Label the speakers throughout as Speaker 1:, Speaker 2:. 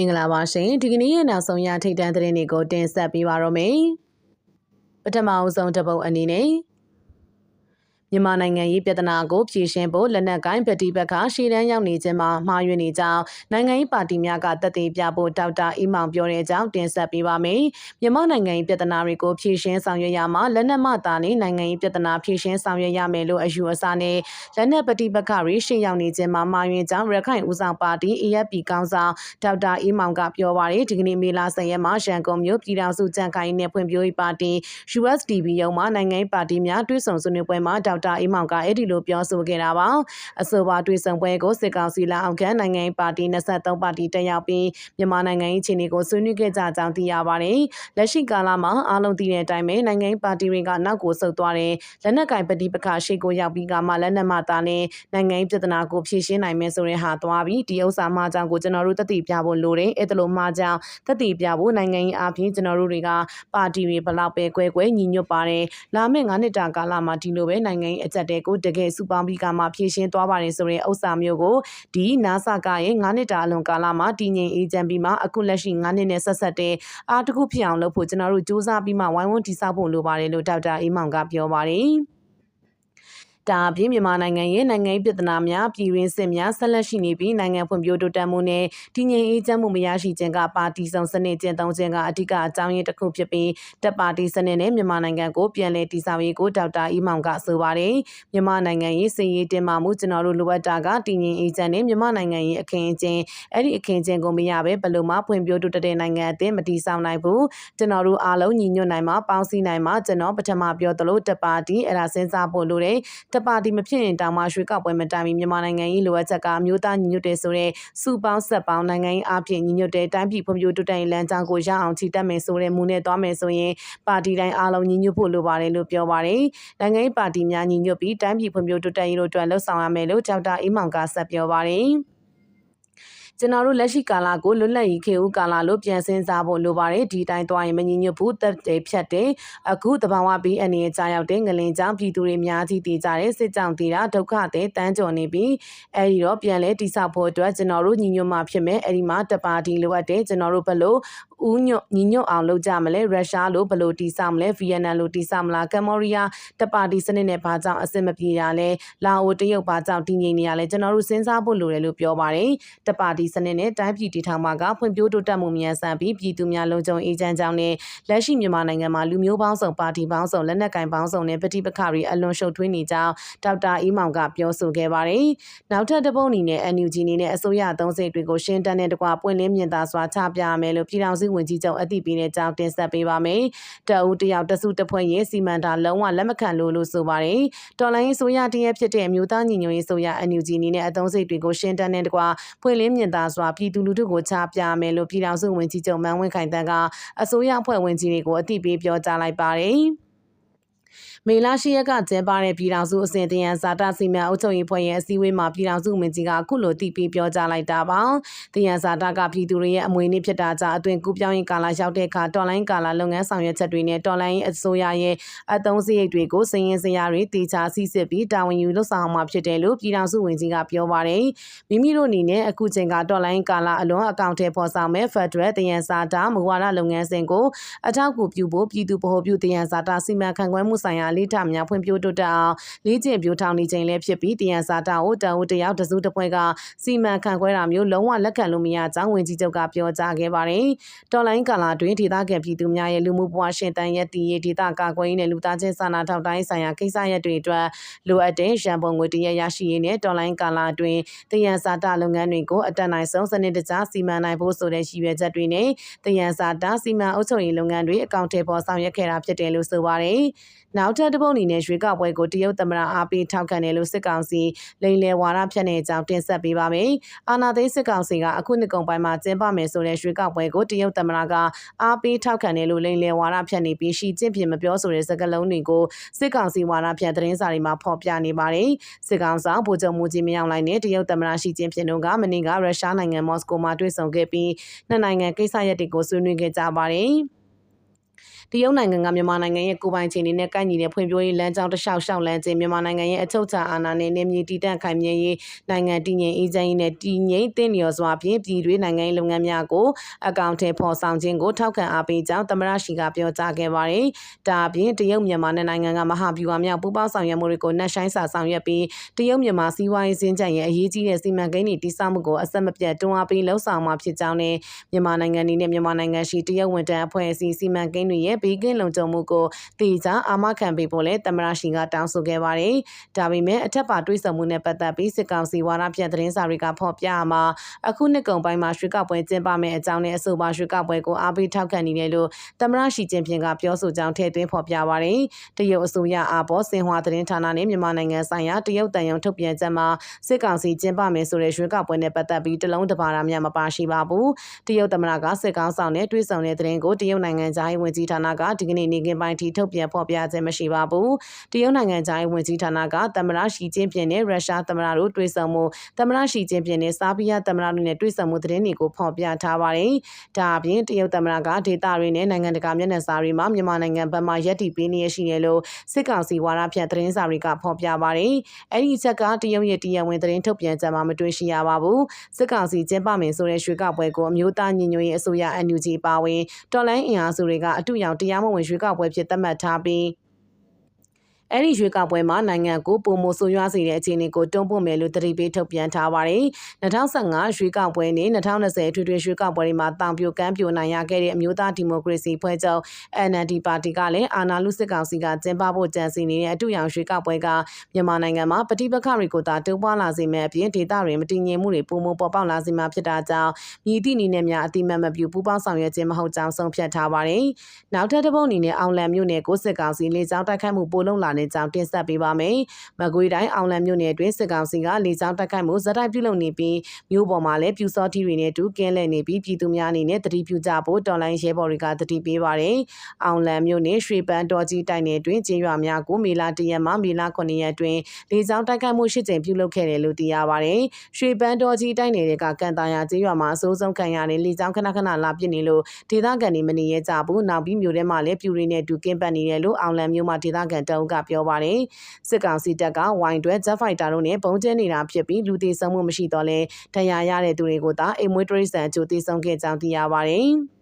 Speaker 1: မင်္ဂလာပါရှင်ဒီကနေ့ရဲ့နောက်ဆုံးရထိတ်တန့်သတင်းတွေကိုတင်ဆက်ပေးပါရမယ်ပထမအဆုံးတစ်ပုတ်အနေနဲ့ မြန်မာနိုင်ငံရေးပြဿနာကိုဖြေရှင်းဖို့လက်နက်ကိုင်းပဋိပက္ခရှေ့တန်းရောက်နေခြင်းမှာမှားယွင်းနေကြောင်းနိုင်ငံရေးပါတီများကတက်သေးပြဖို့ဒေါက်တာအီမောင်ပြောတဲ့အကြောင်းတင်ဆက်ပေးပါမယ်။မြန်မာနိုင်ငံရေးပြဿနာတွေကိုဖြေရှင်းဆောင်ရွက်ရမှာလက်နက်မှသာနေနိုင်ငံရေးပြဿနာဖြေရှင်းဆောင်ရွက်ရမယ်လို့အယူအဆနဲ့လက်နက်ပဋိပက္ခတွေရှေ့ရောက်နေခြင်းမှာမှားယွင်းကြောင်းရခိုင်ဦးဆောင်ပါတီ AFP ကောင်းဆောင်ဒေါက်တာအီမောင်ကပြောပါရယ်ဒီကနေ့မေလ10ရက်မှာရန်ကုန်မြို့ပြည်ထောင်စုကြံ့ခိုင်နဲ့ဖွံ့ဖြိုးရေးပါတီ USDP ရုံးမှာနိုင်ငံရေးပါတီများတွဲဆောင်ဆွေးနွေးပွဲမှာဒေါက်တာအီမောင်ကအဲ့ဒီလိုပြောဆိုခဲ့တာပါအဆိုပါတွဲဆောင်ပွဲကိုစစ်ကောင်စီလက်အောက်ခံနိုင်ငံရေးပါတီ23ပါတီတက်ရောက်ပြီးမြန်မာနိုင်ငံရေးခြေအနေကိုဆွေးနွေးခဲ့ကြကြောင်းသိရပါတယ်လက်ရှိကာလမှာအားလုံးသိတဲ့အတိုင်းပဲနိုင်ငံရေးပါတီတွေကနောက်ကိုဆုတ်သွားတယ်လက်နက်ကင်ပဋိပက္ခရှေ့ကိုရောက်ပြီးကမှလက်နက်မှတာနဲ့နိုင်ငံရေးပြဿနာကိုဖြေရှင်းနိုင်မယ်ဆိုတဲ့ဟာသွားပြီးဒီဥစ္စာမှအကြောင်းကိုကျွန်တော်တို့တတိပြဖို့လိုတယ်အဲ့ဒါလိုမှအကြောင်းတတိပြဖို့နိုင်ငံရေးအပြင်ကျွန်တော်တို့တွေကပါတီတွေဘလောက်ပဲကွဲကွဲညီညွတ်ပါတယ်လာမယ့်9နှစ်တာကာလမှာဒီလိုပဲနိုင်ငံရေးအကြက်တဲကိုတကယ်စုပေါင်းပြီးကမှဖြည့်ရှင်းသွားပါတယ်ဆိုတဲ့ဥစ္စာမျိုးကိုဒီနာဆာကရဲ့9နှစ်တာအလွန်ကာလမှာတည်ငြိမ်အေးချမ်းပြီးမှအခုလက်ရှိ9နှစ်နဲ့ဆက်ဆက်တဲ့အားတစ်ခုဖြစ်အောင်လုပ်ဖို့ကျွန်တော်တို့စူးစမ်းပြီးမှဝိုင်းဝန်းတည်ဆောက်ဖို့လိုပါတယ်လို့ဒေါက်တာအေးမောင်ကပြောပါတယ် ဒါအပြင်မြန်မာနိုင်ငံရဲ့နိုင်ငံရေးပြည်ထနာများပြည်ရင်းစစ်များဆက်လက်ရှိနေပြီးနိုင်ငံဖွံ့ဖြိုးတိုးတက်မှုနဲ့တည်ငြိမ်အေးချမ်းမှုမရရှိခြင်းကပါတီစုံစနစ်ကျင့်သုံးခြင်းကအဓိကအကြောင်းရင်းတစ်ခုဖြစ်ပြီးတပ်ပါတီစနစ်နဲ့မြန်မာနိုင်ငံကိုပြန်လည်တည်ဆောက်ရေးကိုဒေါက်တာအီမောင်ကဆိုပါတယ်မြန်မာနိုင်ငံရေးစည်ရေးတင်မာမှုကျွန်တော်တို့လိုအပ်တာကတည်ငြိမ်အေးချမ်းနဲ့မြန်မာနိုင်ငံရေးအခင်းအကျင်းအဲ့ဒီအခင်းအကျင်းကိုမရပဲဘယ်လိုမှဖွံ့ဖြိုးတိုးတက်တဲ့နိုင်ငံအသစ်မတည်ဆောက်နိုင်ဘူးကျွန်တော်တို့အားလုံးညီညွတ်နိုင်မှာပေါင်းစည်းနိုင်မှာကျွန်တော်ပထမပြောသလိုတပ်ပါတီအဲ့ဒါစဉ်းစားဖို့လိုတယ်တပ်ပါတီမဖြစ်ရင်တောင်မှရွှေကောက်ပွဲမတိုင်မီမြန်မာနိုင်ငံရေးလိုအပ်ချက်ကအမျိုးသားညီညွတ်တဲ့ဆိုတဲ့စုပေါင်းဆက်ပေါင်းနိုင်ငံရေးအဖြစ်ညီညွတ်တဲ့တိုင်းပြည်ဖွံ့ဖြိုးတိုးတက်ရေးလမ်းကြောင်းကိုရအောင်ချီတက်မယ်ဆိုတဲ့မူနဲ့သွားမယ်ဆိုရင်ပါတီတိုင်းအားလုံးညီညွတ်ဖို့လိုပါတယ်လို့ပြောပါတယ်။နိုင်ငံရေးပါတီများညီညွတ်ပြီးတိုင်းပြည်ဖွံ့ဖြိုးတိုးတက်ရေးတို့အတွက်လှုပ်ဆောင်ရမယ်လို့ဒေါက်တာအေးမောင်ကဆက်ပြောပါတယ်။ ကျွန်တော်တို့လက်ရှိကာလကိုလွတ်လပ်ရေးခေဦးကာလလို့ပြန်စင်းစားဖို့လိုပါတယ်ဒီတိုင်းသွားရင်မငြိညွတ်ဘူးတက်တယ်ဖြတ်တယ်အခုတဘာဝပြီးအနေနဲ့ကြာရောက်တဲ့ငလင်ကြောင့်ပြည်သူတွေအများကြီးတည်ကြတဲ့စစ်ကြောင်တည်တာဒုက္ခတဲ့တန်းကြော်နေပြီးအဲဒီတော့ပြန်လဲတိဆောက်ဖို့အတွက်ကျွန်တော်တို့ညီညွတ်မှဖြစ်မယ်အဲဒီမှာတပါတီလိုအပ်တယ်ကျွန်တော်တို့ဘလို့ဦးညွတ်ညီညွတ်အောင်လုပ်ကြမလဲရုရှားလို့ဘလို့တိဆောက်မလဲဗီယက်နမ်လို့တိဆောက်မလားကမ္ဘောဒီးယားတပါတီစနစ်နဲ့ဘာကြောင့်အဆင်မပြေတာလဲလာအိုတရုတ်ဘာကြောင့်တည်ငြိမ်နေရလဲကျွန်တော်တို့စဉ်းစားဖို့လိုတယ်လို့ပြောပါတယ်တပါတီစနစ်နဲ့တိုင်းပြည်တည်ထောင်မှာကဖွံ့ဖြိုးတိုးတက်မှုမြန်ဆန်ပြီးပြည်သူများလုံခြုံအေးချမ်းကြောင်းနဲ့လက်ရှိမြန်မာနိုင်ငံမှာလူမျိုးပေါင်းစုံပါတီပေါင်းစုံလက်နက်ကင်ပေါင်းစုံနဲ့ပဋိပက္ခတွေအလွန်ရှုပ်ထွေးနေကြောင်းဒေါက်တာအီမောင်ကပြောဆိုခဲ့ပါတယ်။နောက်ထပ်တစ်ပုတ်အနေနဲ့ NUG အနေနဲ့အစိုးရသုံးစိတ်တွေကိုရှင်းတန်းတဲ့တကွပွင့်လင်းမြင်သာစွာချပြရမယ်လို့ပြည်ထောင်စုဝန်ကြီးချုပ်အသိပေးတဲ့ကြောင်းတင်ဆက်ပေးပါမယ်။တအူးတယောက်တစုတစ်ဖွဲ့ရဲ့စီမံတာလုံးဝလက်မခံလို့လို့ဆိုပါတယ်။တော်လိုင်းဆိုရတရက်ဖြစ်တဲ့အမျိုးသားညီညွတ်ရေးဆိုရ NUG အနေနဲ့အသုံးစိတ်တွေကိုရှင်းတန်းတဲ့တကွပွင့်လင်းမြင်သာစွာပြည်သူလူထုကိုချပြမယ်လို့ပြည်ထောင်စုဝန်ကြီးချုပ်မန်းဝင်းခိုင်တန်းကအစိုးရအဖွဲ့ဝင်ကြီးတွေကိုအသိပေးပြောကြားလိုက်ပါတယ်။မေလရှိရက်ကကျင်းပတဲ့ပြည်ထောင်စုအစဉ်တရန်ဇာတာစီမံအုပ်ချုပ်ရေးဖွဲ့ရဲ့အစည်းအဝေးမှာပြည်ထောင်စုမင်းကြီးကအခုလိုတည်ပြီးပြောကြားလိုက်တာပါ။တရန်ဇာတာကပြည်သူတွေရဲ့အမွေနေ့ဖြစ်တာကြောင့်အတွင်ကူးပြောင်းရေးကာလရောက်တဲ့အခါတော်လိုင်းကာလလုပ်ငန်းဆောင်ရွက်ချက်တွေနဲ့တော်လိုင်းအစိုးရရဲ့အသုံးစရိတ်တွေကိုစည်ရင်စရာတွေတေချာစီစစ်ပြီးတာဝန်ယူလှုပ်ဆောင်မှာဖြစ်တယ်လို့ပြည်ထောင်စုဝန်ကြီးကပြောပါတယ်။မိမိတို့အနေနဲ့အခုချိန်ကတော်လိုင်းကာလအလွန်အကောင့်ထဲပေါ်ဆောင်မဲ့ Federal တရန်ဇာတာမူဝါဒလုပ်ငန်းစဉ်ကိုအထောက်အကူပြုဖို့ပြည်သူဗဟိုပြုတရန်ဇာတာစီမံခန့်ခွဲမှုဆိုင်ရာလေးထများဖွံ့ဖြိုးတိုးတက်အောင်လေ့ကျင့်ပြိုးထောင်နေခြင်းလည်းဖြစ်ပြီးတယံစာတာကိုတန်ဦးတယောက်တစုတစ်ပွဲကစီမံခန့်ခွဲတာမျိုးလုံးဝလက်ခံလို့မရကြောင်းဝန်ကြီးချုပ်ကပြောကြားခဲ့ပါတယ်။တော်လိုင်းကာလာတွင်ဒေသခံပြည်သူများရဲ့လူမှုဘဝရှင်တန်ရဲ့တည်ရေးဒေသကာကွယ်ရေးနဲ့လူသားချင်းစာနာထောက်တိုင်းဆိုင်ရာကိစ္စရပ်တွေအတွက်လိုအပ်တဲ့ရန်ပုံငွေတရရရှိရေးနဲ့တော်လိုင်းကာလာတွင်တယံစာတာလုပ်ငန်းတွေကိုအတက်နိုင်ဆုံးစနစ်တကျစီမံနိုင်ဖို့ဆိုတဲ့ရည်ရွယ်ချက်တွေနဲ့တယံစာတာစီမံအုပ်ချုပ်ရေးလုပ်ငန်းတွေအကောင့်ထဲပေါ်ဆောင်ရွက်ခဲ့တာဖြစ်တယ်လို့ဆိုပါတယ်။နောက်ထပ်တစ်ပုတ်အနေနဲ့ရွေးကောက်ပွဲကိုတရုတ်သမ္မတအားပေးထောက်ခံတယ်လို့စစ်ကောင်စီလိန်လယ်ဝါဒဖြန့်တဲ့အကြောင်းတင်ဆက်ပေးပါမယ်။အာဏာသိမ်းစစ်ကောင်စီကအခုနှစ်ကုန်ပိုင်းမှာကျင်းပမယ်ဆိုတဲ့ရွေးကောက်ပွဲကိုတရုတ်သမ္မတကအားပေးထောက်ခံတယ်လို့လိန်လယ်ဝါဒဖြန့်နေပြီးရှီကျင့်ဖြစ်မပြောဆိုတဲ့စကားလုံးတွေကိုစစ်ကောင်စီဝါဒဖြန့်သတင်းစာတွေမှာဖော်ပြနေပါတယ်။စစ်ကောင်ဆောင်ဗိုလ်ချုပ်မူကြီးမယောင်လိုက်နဲ့တရုတ်သမ္မတရှီကျင့်ဖြစ်တို့ကမနေ့ကရုရှားနိုင်ငံမော်စကိုမှာတွေ့ဆုံခဲ့ပြီးနှစ်နိုင်ငံကိစ္စရပ်တွေကိုဆွေးနွေးခဲ့ကြပါတယ်။ တရုတ်နိုင်ငံကမြန်မာနိုင်ငံရဲ့ကိုယ်ပိုင်ခြေအနေနဲ့ကိုက်ညီတဲ့ဖွံ့ဖြိုးရေးလမ်းကြောင်းတစ်လျှောက်လျှောက်လမ်းခြင်းမြန်မာနိုင်ငံရဲ့အချုပ်အခြာအာဏာနဲ့နေမြေတည်တံ့ခိုင်မြဲရေးနိုင်ငံတည်ငြိမ်အေးချမ်းရေးနဲ့တည်ငြိမ်တည်လျော်စွာဖြင့်ပြည်တွင်းနိုင်ငံရေးလုပ်ငန်းများကိုအကောင့်ထဲပေါ်ဆောင်ခြင်းကိုထောက်ခံအားပေးကြောင်းသမရရှိကပြောကြားခဲ့ပါတယ်။ဒါအပြင်တရုတ်မြန်မာနဲ့နိုင်ငံကမဟာဗျူဟာမြောက်ပူးပေါင်းဆောင်ရွက်မှုတွေကိုနှက်ဆိုင်စာဆောင်ရွက်ပြီးတရုတ်မြန်မာစီးပွားရေးစင်ကြံရဲ့အရေးကြီးတဲ့စီမံကိန်းတွေတိစောက်မှုကိုအဆက်မပြတ်တွန်းအားပေးလှုံ့ဆော်မှာဖြစ်ကြောင်းနဲ့မြန်မာနိုင်ငံနေနဲ့မြန်မာနိုင်ငံရှိတရုတ်ဝန်ထမ်းအဖွဲ့အစည်းစီမံကိန်းတွေရဲ့ဘေးကင်းလုံခြုံမှုကိုတေချာအာမခံပေးဖို့လည်းသမရရှိကတောင်းဆိုခဲ့ပါတယ်။ဒါပေမဲ့အထက်ပါတွေးဆမှုနဲ့ပတ်သက်ပြီးစစ်ကောင်စီဝါဒဖြန့်သတင်းစာတွေကဖော်ပြမှာအခုနှစ်ကုန်ပိုင်းမှာရွှေကောက်ပွဲကျင်းပမယ့်အကြောင်းနဲ့အဆိုပါရွှေကောက်ပွဲကိုအားပေးထောက်ခံနေတယ်လို့သမရရှိချင်းဖြင့်ကပြောဆိုကြောင်းထည့်သွင်းဖော်ပြပါတယ်။တရုတ်အစိုးရအားပေါ်စင်ဟွာသတင်းဌာနနဲ့မြန်မာနိုင်ငံဆိုင်ရာတရုတ်တန်ယုံထုတ်ပြန်ချက်မှာစစ်ကောင်စီကျင်းပမယ်ဆိုတဲ့ရွှေကောက်ပွဲနဲ့ပတ်သက်ပြီးတလုံးတပါးများမပါရှိပါဘူး။တရုတ်သမရကစစ်ကောင်ဆောင်နဲ့တွေးဆောင်တဲ့သတင်းကိုတရုတ်နိုင်ငံသားရေးဝန်ကြီးဌာနကဒီကနေ့နေကင်းပိုင်းထိထုတ်ပြန်ဖော်ပြခြင်းမရှိပါဘူး။တရုတ်နိုင်ငံသားရေးဝန်ကြီးဌာနကသမရရှီကျင်းပြင်းနဲ့ရုရှားသမရတို့တွေးဆောင်မှုသမရရှီကျင်းပြင်းနဲ့စာပီးယားသမရတို့နဲ့တွေးဆောင်မှုသတင်းတွေကိုဖော်ပြထားပါတယ်။ဒါအပြင်တရုတ်သမရကဒေတာတွေနဲ့နိုင်ငံတကာမျက်နှာစာတွေမှာမြန်မာနိုင်ငံဘက်မှရက်တီပေးနေရရှိတယ်လို့စစ်ကောင်စီဝါဒဖြန့်သတင်းစာတွေကဖော်ပြပါတယ်။အဲ့ဒီချက်ကတရုတ်ရဲ့တရားဝင်သတင်းထုတ်ပြန်ချက်မှာမတွေ့ရှိရပါဘူး။စစ်ကောင်စီကျင်းပမယ်ဆိုတဲ့ရွှေကောက်ပွဲကိုအမျိုးသားညီညွတ်ရေးအစိုးရ NUG ပါဝင်တော်လိုင်းအင်အားစုတွေကအတူရောင်တရားမဝင်ရွှေကောက်ပွဲဖြစ်သတ်မှတ်ထားပြီး အဲ့ဒီရွေးကောက်ပွဲမှာနိုင်ငံကိုပုံမဆိုးရွားစေတဲ့အခြေအနေကိုတွန်းပို့မယ်လို့တတိပေးထုတ်ပြန်ထားပါတယ်။2015ရွေးကောက်ပွဲနဲ့2020အထွေထွေရွေးကောက်ပွဲတွေမှာတောင်ပြိုကမ်းပြိုနိုင်ရခဲ့တဲ့အမျိုးသားဒီမိုကရေစီဖွဲ့ချုပ် NLD ပါတီကလည်းအာဏာလုစစ်ကောင်စီကကျင်းပဖို့ကြံစီနေတဲ့အတူရောင်ရွေးကောက်ပွဲကမြန်မာနိုင်ငံမှာပဋိပက္ခတွေကိုသာတိုးပွားလာစေမယ့်အပြင်ဒေသတွေမတည်ငြိမ်မှုတွေပုံမပေါ်ပေါက်လာစေမှာဖြစ်တာကြောင့်မြည်သည့်အနေနဲ့များအတိမတ်မပြူပူးပေါင်းဆောင်ရွက်ခြင်းမဟုတ်ကြောင်းဆုံးဖြတ်ထားပါတယ်။နောက်ထပ်တစ်ပုတ်အနေနဲ့အောင်လံမြို့နယ်ကိုစစ်ကောင်စီလေကြောင်းတိုက်ခိုက်မှုပိုလုံးလာတဲ့ကြောင်းတင်ဆက်ပေးပါမယ်။မကွေးတိုင်းအောင်လံမြို့နယ်အတွင်းစစ်ကောင်စီကလေကြောင်းတိုက်ခိုက်မှုဇက်တိုက်ပြုလုပ်နေပြီးမြို့ပေါ်မှာလည်းပြူစောထီတွေနဲ့တူကင်းလှည့်နေပြီးပြည်သူများအနေနဲ့တတိပြုကြဖို့တော်လိုင်းရဲဘော်တွေကတတိပေးပါတယ်။အောင်လံမြို့နယ်ရွှေပန်းတော်ကြီးတိုက်နယ်အတွင်းကျေးရွာများကိုမေလာတရက်မှမေလာ9ရက်အတွင်းလေကြောင်းတိုက်ခိုက်မှုရှစ်ကြိမ်ပြုလုပ်ခဲ့တယ်လို့သိရပါတယ်။ရွှေပန်းတော်ကြီးတိုက်နယ်တွေကကန်တာယာကျေးရွာမှာအဆိုးဆုံးခံရတဲ့လေကြောင်းခဏခဏလာပစ်နေလို့ဒေသခံတွေမနေရကြဘူး။နောက်ပြီးမြို့ထဲမှာလည်းပြူတွေနဲ့တူကင်းပတ်နေတယ်လို့အောင်လံမြို့မှာဒေသခံတအုပ်ကပြောပါတယ်။စစ်ကောင်စီတပ်ကဝိုင်တွဲ Jet Fighter တို့နဲ့ပုံကျဲနေတာဖြစ်ပြီးလူသေးဆုံးမှုမရှိတော့လဲတရားရတဲ့သူတွေကိုသာအိမ်မွေးတရိษံအကျိုးသေးဆုံးခဲ့ကြောင်းသိရပါတယ်။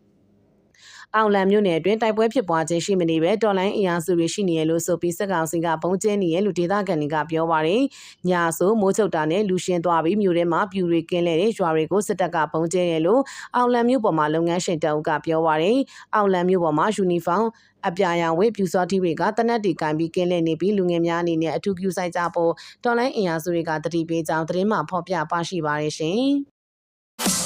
Speaker 1: အောင်လံမြို့နယ်အတွင်းတိုက်ပွဲဖြစ်ပွားခြင်းရှိမနေပဲတော်လိုင်းအင်အားစုတွေရှိနေရလို့ဆိုပြီးစက်ကောင်စီကပုံကျဲနေရလို့ဒေသခံတွေကပြောပါတယ်။ညာဆိုမိုးချုပ်တာနဲ့လူရှင်းသွားပြီးမြို့ထဲမှာပြူတွေကင်းလဲတဲ့ရွာတွေကိုစစ်တပ်ကပုံကျဲရလို့အောင်လံမြို့ပေါ်မှာလုပ်ငန်းရှင်တအုပ်ကပြောပါတယ်။အောင်လံမြို့ပေါ်မှာယူနီဖောင်းအပြာရောင်ဝေးပြူစောတိတွေကတနက်တီကင်ပြီးကင်းလဲနေပြီးလူငယ်များအနေနဲ့အထူးပြုဆိုင်ကြဖို့တော်လိုင်းအင်အားစုတွေကတတိပေးကြောင်းသတင်းမှဖော်ပြပါရှိပါတယ်ရှင်။